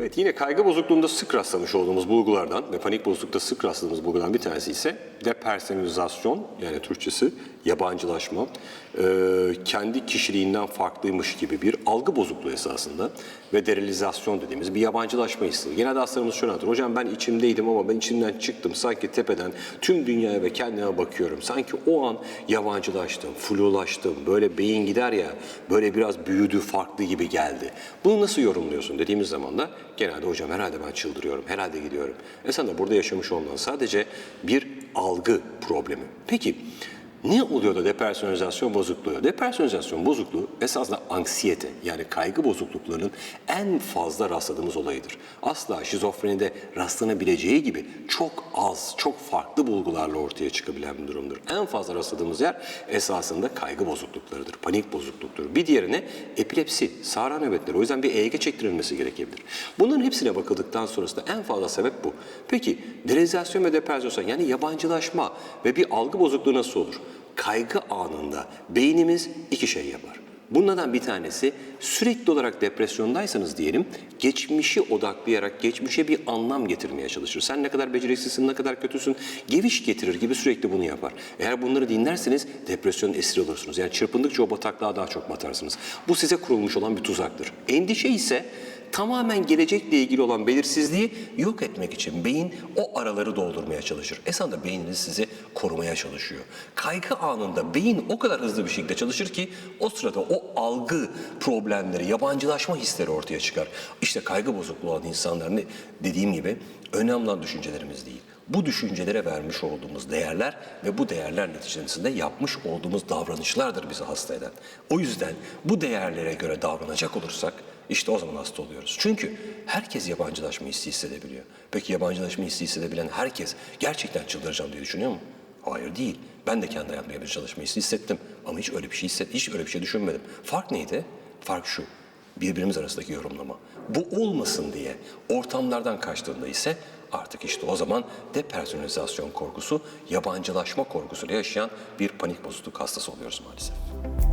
Evet yine kaygı bozukluğunda sık rastlamış olduğumuz bulgulardan ve panik bozuklukta sık rastladığımız bulgulardan bir tanesi ise depersonalizasyon yani Türkçesi yabancılaşma. Ee, kendi kişiliğinden farklıymış gibi bir algı bozukluğu esasında ve derealizasyon dediğimiz bir yabancılaşma hissi. Genelde hastalarımız şöyle anlatır. Hocam ben içimdeydim ama ben içimden çıktım. Sanki tepeden tüm dünyaya ve kendime bakıyorum. Sanki o an yabancılaştım, flulaştım. Böyle beyin gider ya böyle biraz büyüdü, farklı gibi geldi. Bunu nasıl yorumluyorsun dediğimiz zaman da genelde hocam herhalde ben çıldırıyorum, herhalde gidiyorum. Esasında burada yaşamış olman sadece bir algı problemi. Peki ne oluyor da depersonalizasyon bozukluğu? Depersonalizasyon bozukluğu esasında anksiyete yani kaygı bozukluklarının en fazla rastladığımız olayıdır. Asla şizofrenide rastlanabileceği gibi çok az, çok farklı bulgularla ortaya çıkabilen bir durumdur. En fazla rastladığımız yer esasında kaygı bozukluklarıdır, panik bozukluktur. Bir diğerine epilepsi, sağra nöbetleri. O yüzden bir EEG çektirilmesi gerekebilir. Bunların hepsine bakıldıktan sonrasında en fazla sebep bu. Peki derealizasyon ve depersonalizasyon yani yabancılaşma ve bir algı bozukluğu nasıl olur? Kaygı anında beynimiz iki şey yapar. Bunlardan bir tanesi sürekli olarak depresyondaysanız diyelim geçmişi odaklayarak geçmişe bir anlam getirmeye çalışır. Sen ne kadar beceriksizsin, ne kadar kötüsün, geviş getirir gibi sürekli bunu yapar. Eğer bunları dinlerseniz depresyonun esiri olursunuz. Yani çırpındıkça o bataklığa daha çok batarsınız. Bu size kurulmuş olan bir tuzaktır. Endişe ise tamamen gelecekle ilgili olan belirsizliği yok etmek için beyin o araları doldurmaya çalışır. Esasında beyniniz sizi korumaya çalışıyor. Kaygı anında beyin o kadar hızlı bir şekilde çalışır ki o sırada o algı problemleri, yabancılaşma hisleri ortaya çıkar. İşte kaygı bozukluğu olan insanlar ne dediğim gibi önemli olan düşüncelerimiz değil. Bu düşüncelere vermiş olduğumuz değerler ve bu değerler neticesinde yapmış olduğumuz davranışlardır bizi hasta eden. O yüzden bu değerlere göre davranacak olursak işte o zaman hasta oluyoruz. Çünkü herkes yabancılaşma hissi hissedebiliyor. Peki yabancılaşma hissi hissedebilen herkes gerçekten çıldıracağım diye düşünüyor mu? Hayır değil. Ben de kendi hayatımda yabancılaşma hissi hissettim. Ama hiç öyle bir şey hisset, hiç öyle bir şey düşünmedim. Fark neydi? Fark şu. Birbirimiz arasındaki yorumlama. Bu olmasın diye ortamlardan kaçtığında ise artık işte o zaman depersonalizasyon korkusu, yabancılaşma korkusuyla yaşayan bir panik bozukluk hastası oluyoruz maalesef.